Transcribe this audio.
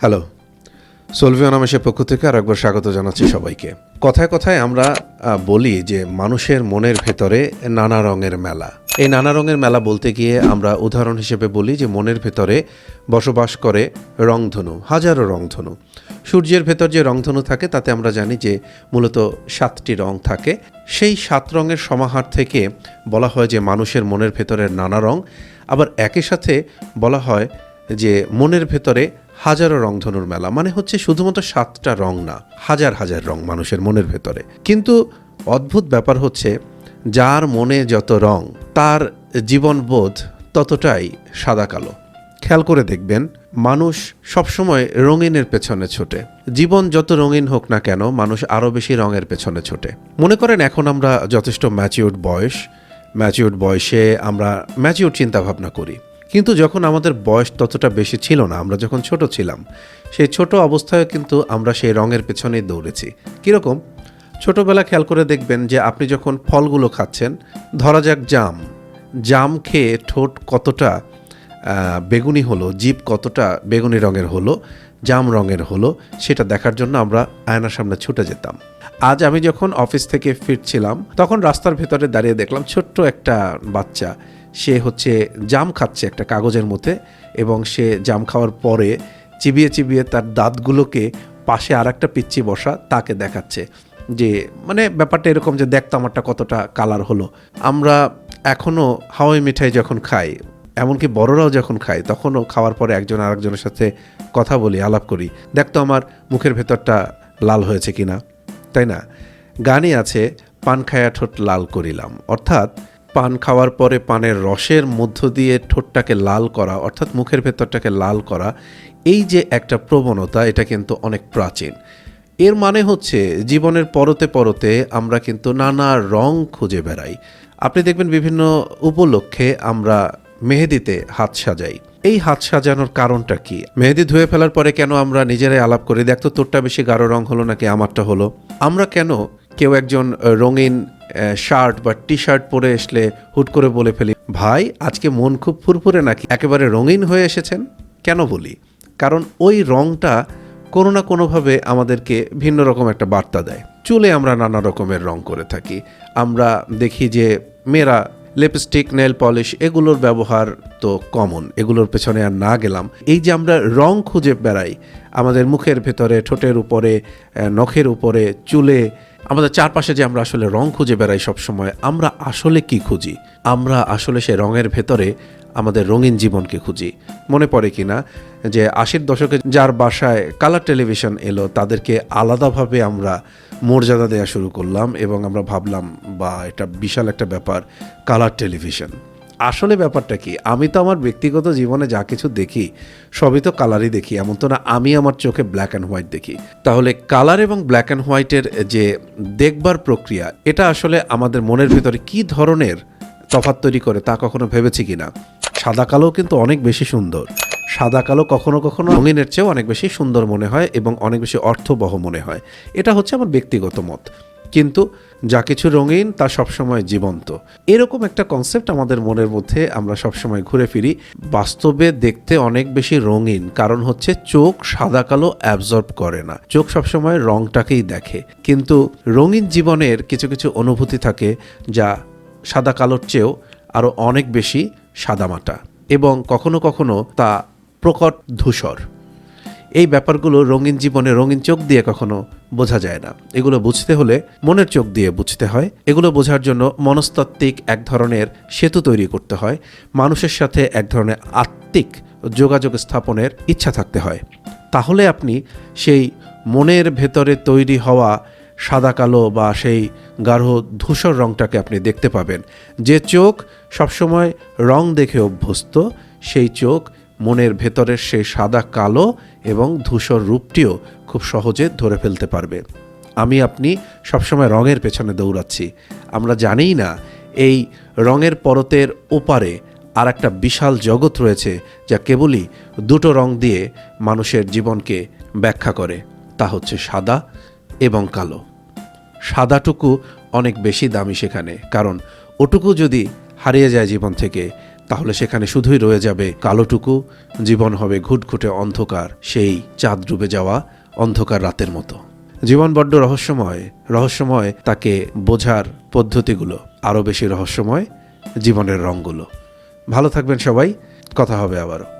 Hello. সোলভিয়ন আমেশের পক্ষ থেকে আর একবার স্বাগত জানাচ্ছি সবাইকে। কথায় কথায় আমরা বলি যে মানুষের মনের ভেতরে নানা রঙের মেলা। এই নানা রঙের মেলা বলতে গিয়ে আমরা উদাহরণ হিসেবে বলি যে মনের ভেতরে বসবাস করে রংধনু, হাজারো রংধনু। সূর্যের ভেতর যে রংধনু থাকে, তাতে আমরা জানি যে মূলত সাতটি রং থাকে। সেই সাত রঙের সমাহার থেকে বলা হয় যে মানুষের মনের ভেতরের নানা রং। আবার একই সাথে বলা হয় যে মনের ভেতরে হাজারো রংধনুর মেলা মানে হচ্ছে শুধুমাত্র সাতটা রং না, হাজার হাজার রং মানুষের মনের ভেতরে। কিন্তু অদ্ভুত ব্যাপার হচ্ছে, যার মনে যত রং, তার জীবনবোধ ততটাই সাদা কালো। খেয়াল করে দেখবেন, মানুষ সবসময় রঙিনের পেছনে ছোটে। জীবন যত রঙিন হোক না কেন, মানুষ আরও বেশি রঙের পেছনে ছোটে। মনে করেন এখন আমরা যথেষ্ট ম্যাচিউর্ড বয়স ম্যাচিউর্ড বয়সে আমরা ম্যাচিউর চিন্তাভাবনা করি। কিন্তু যখন আমাদের বয়স ততটা বেশি ছিল না, আমরা যখন ছোট ছিলাম, সেই ছোট অবস্থায় কিন্তু আমরা সেই রঙের পেছনেই দৌড়েছি। কীরকম? ছোটবেলা খেয়াল করে দেখবেন যে আপনি যখন ফলগুলো খাচ্ছেন, ধরা যাক জাম জাম খেয়ে ঠোঁট কতটা বেগুনি হলো, জিভ কতটা বেগুনি রঙের হলো, জাম রঙের হলো, সেটা দেখার জন্য আমরা আয়নার সামনে ছুটে যেতাম। আজ আমি যখন অফিস থেকে ফিরছিলাম, তখন রাস্তার ভেতরে দাঁড়িয়ে দেখলাম ছোট্ট একটা বাচ্চা সে হচ্ছে জাম খাচ্ছে একটা কাগজের মধ্যে এবং সে জাম খাওয়ার পরে চিবিয়ে চিবিয়ে তার দাঁতগুলোকে পাশে আর একটা পিচ্ছি বসা তাকে দেখাচ্ছে। যে মানে ব্যাপারটা এরকম যে দেখতো আমারটা কতটা কালার হলো। আমরা এখনও হাওয়াই মিঠাই যখন খাই, এমনকি বড়রাও যখন খায়, তখনও খাওয়ার পরে একজন আরেকজনের সাথে কথা বলি, আলাপ করি। দেখতো আমার মুখের ভেতরটা লাল হয়েছে কিনা। তাই না? গানে আছে, পান খায়া ঠোঁট লাল করিলাম। অর্থাৎ পান খাওয়ার পরে পানের রসের মধ্য দিয়ে ঠোঁটটাকে লাল করা, অর্থাৎ মুখের ভেতরটাকে লাল করা, এই যে একটা প্রবণতা, এটা কিন্তু অনেক প্রাচীন। এর মানে হচ্ছে জীবনের পরতে পরতে আমরা কিন্তু নানা রং খুঁজে বেড়াই। আপনি দেখবেন বিভিন্ন উপলক্ষে আমরা মেহেদিতে হাত সাজাই। এই হাত সাজানোর কারণটা কি? মেহেদি ধুয়ে ফেলার পরে কেন আমরা নিজেরাই আলাপ করি দেখতো তোরটা বেশি গাঢ় রং হলো নাকি, আমারটা হলো? আমরা কেন কেউ একজন রঙিন শার্ট বা টি শার্ট পরে আসলে হুট করে বলে ফেলি, ভাই, আজকে মন খুব ফুরফুরে নাকি? একেবারে রঙিন হয়ে এসেছেন? কেন বলি? কারণ ওই রংটা কোনো না কোনোভাবে আমাদেরকে ভিন্ন রকম একটা বার্তা দেয়। চুলে আমরা নানা রকমের রং করে থাকি। আমরা দেখি যে মেয়েরা লিপস্টিক নেল পলিশ এগুলোর ব্যবহার তো কমন এগুলোর পেছনে আর না গেলাম। এই যে আমরা রং খুঁজে বেড়াই, আমাদের মুখের ভেতরে, ঠোঁটের উপরে নখের উপরে, চুলে আমাদের চারপাশে যে আমরা আসলে রং খুঁজে বেড়াই সবসময়, আমরা আসলে কি খুঁজি? আমরা আসলে সে রঙের ভেতরে আমাদের রঙিন জীবনকে খুঁজি। মনে পড়ে কি না যে আশির দশকে যার বাসায় কালার টেলিভিশন এলো, তাদেরকে আলাদাভাবে আমরা মর্যাদা দেওয়া শুরু করলাম এবং আমরা ভাবলাম বা এটা বিশাল একটা ব্যাপার, কালার টেলিভিশন। আসলে ব্যাপারটা কি? আমি তো আমার ব্যক্তিগত জীবনে যা কিছু দেখি, সবই তো কালারই দেখি, এমন তো না আমি আমার চোখে ব্ল্যাক অ্যান্ড হোয়াইট দেখি। তাহলে কালার এবং ব্ল্যাক অ্যান্ড হোয়াইটের যে দেখবার প্রক্রিয়া, এটা আসলে আমাদের মনের ভিতরে কি ধরনের তফাৎ তৈরি করে তা কখনো ভেবেছি কি না সাদা কালো কিন্তু অনেক বেশি সুন্দর। সাদা কালো কখনো কখনো রঙিনের চেয়েও অনেক বেশি সুন্দর মনে হয় এবং অনেক বেশি অর্থবহ মনে হয়। এটা হচ্ছে আমার ব্যক্তিগত মত। কিন্তু যা কিছু রঙিন তা সবসময় জীবন্ত। এরকম একটা কনসেপ্ট আমাদের মনের মধ্যে আমরা সবসময় ঘুরে ফিরি। বাস্তবে দেখতে অনেক বেশি রঙিন, কারণ হচ্ছে চোখ সাদা কালো অ্যাবজর্ব করে না। চোখ সবসময় রংটাকেই দেখে। কিন্তু রঙিন জীবনের কিছু কিছু অনুভূতি থাকে যা সাদা কালোর চেয়েও আরও অনেক বেশি সাদামাটা। এবং কখনো কখনো তা প্রকট ধূসর। এই ব্যাপারগুলো রঙিন জীবনে রঙিন চোখ দিয়ে কখনো বোঝা যায় না। এগুলো বুঝতে হলে মনের চোখ দিয়ে বুঝতে হয়। এগুলো বোঝার জন্য মনস্তাত্ত্বিক এক ধরনের সেতু তৈরি করতে হয়। মানুষের সাথে এক ধরনের আত্মিক যোগাযোগ স্থাপনের ইচ্ছা থাকতে হয়। তাহলে আপনি সেই মনের ভেতরে তৈরি হওয়া সাদা কালো বা সেই গাঢ় ধূসর রংটাকে আপনি দেখতে পাবেন। যে চোখ সবসময় রং দেখে অভ্যস্ত, সেই চোখ মনের ভেতরের সেই সাদা কালো এবং ধূসর রূপটিও খুব সহজে ধরে ফেলতে পারবে। আমি আপনি সবসময় রঙের পেছনে দৌড়াচ্ছি। আমরা জানিই না, এই রঙের পরতের ওপারে আর একটা বিশাল জগৎ রয়েছে যা কেবলই দুটো রং দিয়ে মানুষের জীবনকে ব্যাখ্যা করে। তা হচ্ছে সাদা এবং কালো। সাদাটুকু অনেক বেশি দামি সেখানে, কারণ ওটুকু যদি হারিয়ে যায় জীবন থেকে তাহলে সেখানে শুধুই রয়ে যাবে কালোটুকু, জীবন হবে ঘুটঘুটে অন্ধকার, সেই চাঁদ ডুবে যাওয়া অন্ধকার রাতের মতো। জীবন বড্ড রহস্যময় রহস্যময় তাকে বোঝার পদ্ধতিগুলো আরও বেশি রহস্যময় জীবনের রঙগুলো। ভালো থাকবেন সবাই, কথা হবে আবারও।